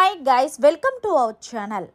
Hi guys welcome to our channel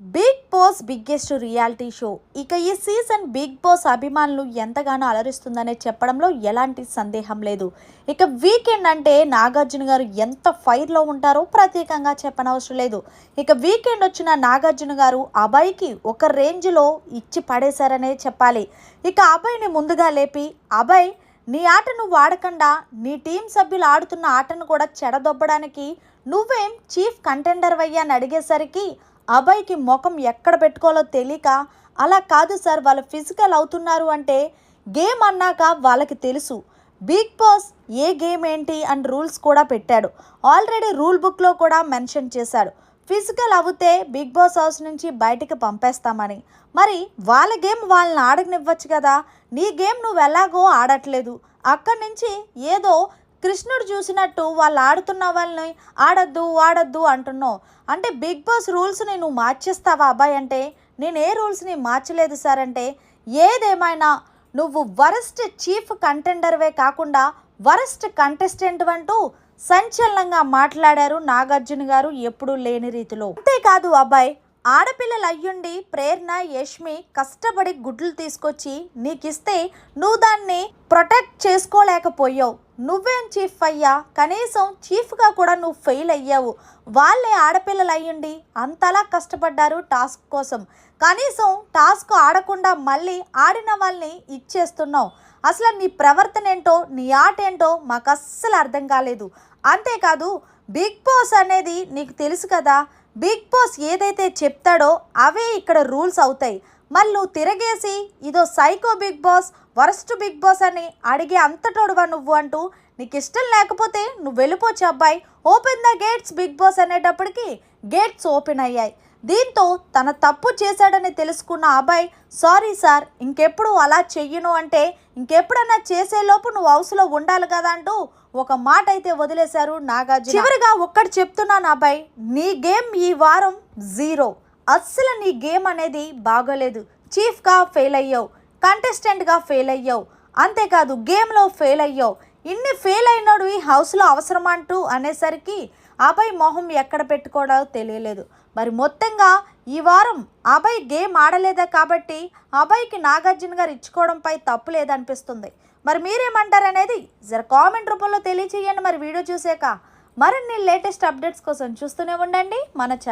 Bigg Boss biggest reality show ఇక ఈ season big boss అభిమానులు ఎంతగానో అలరిస్తుందనే చెప్పడంలో ఎలాంటి సందేహం లేదు. ఇక వీకెండ్ అంటే నాగార్జున గారు ఎంత ఫైర్లో ఉంటారో ప్రత్యేకంగా చెప్పనవసరం లేదు. ఇక వీకెండ్ వచ్చిన నాగార్జున గారు అభయ్కి ఒక రేంజ్లో ఇచ్చి పడేశారనే చెప్పాలి. ఇక అభయ్ని ముందుగా లేపి అభయ్ నీ ఆట నువ్వు ఆడకుండా నీ టీం సభ్యులు ఆడుతున్న ఆటను కూడా చెడదొబ్బడానికి నువ్వేం చీఫ్ కంటెండర్ అయ్యా అని అడిగేసరికి అభయ్కి ముఖం ఎక్కడ పెట్టుకోవాలో తెలియక అలా కాదు సార్ వాళ్ళు ఫిజికల్ అవుతున్నారు అంటే గేమ్ అన్నాక వాళ్ళకి తెలుసు. బిగ్ బాస్ ఏ గేమ్ ఏంటి అండ్ రూల్స్ కూడా పెట్టాడు. ఆల్రెడీ రూల్ బుక్లో కూడా మెన్షన్ చేశాడు ఫిజికల్ అవుతే బిగ్ బాస్ హౌస్ నుంచి బయటికి పంపేస్తామని. మరి వాళ్ళ గేమ్ వాళ్ళని ఆడనివ్వచ్చు కదా? నీ గేమ్ నువ్వు ఎలాగో ఆడట్లేదు. అక్కడి నుంచి ఏదో కృష్ణుడు చూసినట్టు వాళ్ళు ఆడుతున్న వాళ్ళని ఆడద్దు ఆడద్దు అంటున్నావు. అంటే బిగ్ బాస్ రూల్స్ని నువ్వు మార్చేస్తావా అబ్బాయి అంటే? నేను ఏ రూల్స్ని మార్చలేదు సార్ అంటే? ఏదేమైనా నువ్వు వరస్ట్ చీఫ్ కంటెండర్వే కాకుండా వరస్ట్ కంటెస్టెంట్ అంటూ సంచలనంగా మాట్లాడారు నాగార్జున గారు ఎప్పుడూ లేని రీతిలో. అంతేకాదు అబ్బాయి ఆడపిల్లలు అయ్యుండి ప్రేరణ యష్మి కష్టపడి గుడ్లు తీసుకొచ్చి నీకిస్తే నువ్వు దాన్ని ప్రొటెక్ట్ చేసుకోలేకపోయావు. నువ్వేం చీఫ్ అయ్యా కనీసం చీఫ్గా కూడా నువ్వు ఫెయిల్ అయ్యావు. వాళ్ళే ఆడపిల్లలు అయ్యుండి అంతలా కష్టపడ్డారు టాస్క్ కోసం. కనీసం టాస్క్ ఆడకుండా మళ్ళీ ఆడిన వాళ్ళని ఇచ్చేస్తున్నావు. అసలు నీ ప్రవర్తన ఏంటో నీ ఆట ఏంటో మాకు అస్సలు అర్థం కాలేదు. అంతేకాదు బిగ్ బాస్ అనేది నీకు తెలుసు కదా బిగ్ బాస్ ఏదైతే చెప్తాడో అవే ఇక్కడ రూల్స్ అవుతాయి. మళ్ళీ నువ్వు తిరగేసి ఇదో psycho Bigg Boss worst Bigg Boss అని అడిగే అంతటోడువా నువ్వు అంటూ నీకు ఇష్టం లేకపోతే నువ్వు వెళ్ళిపోవచ్చు అబ్బాయి open the gates Bigg Boss అనేటప్పటికి గేట్స్ ఓపెన్ అయ్యాయి. దీంతో తన తప్పు చేశాడని తెలుసుకున్న అబ్బాయి సారీ సార్ ఇంకెప్పుడు అలా చెయ్యను అంటే ఇంకెప్పుడన్నా చేసేలోపు నువ్వు హౌస్లో ఉండాలి కదా అంటూ ఒక మాట అయితే వదిలేశారు నాగార్జున. చివరిగా ఒక్కటి చెప్తున్నాను అబ్బాయి నీ గేమ్ ఈ వారం జీరో. అస్సలు నీ గేమ్ అనేది బాగోలేదు. చీఫ్గా ఫెయిల్ అయ్యావు కంటెస్టెంట్గా ఫెయిల్ అయ్యావు. అంతేకాదు గేమ్లో ఫెయిల్ అయ్యావు. ఇన్ని ఫెయిల్ అయినాడు ఈ హౌస్లో అవసరమంటూ అంటూ అనేసరికి అభయ్ మొహం ఎక్కడ పెట్టుకోవడో తెలియలేదు. మరి మొత్తంగా ఈ వారం అభయ్ గేమ్ ఆడలేదా కాబట్టి అభయ్కి నాగార్జున గారు ఇచ్చుకోవడంపై తప్పు లేదనిపిస్తుంది. మరి మీరేమంటారు అనేది జర కామెంట్ రూపంలో తెలియచేయండి. మరి వీడియో చూసాక మరిన్ని లేటెస్ట్ అప్డేట్స్ కోసం చూస్తూనే ఉండండి. మన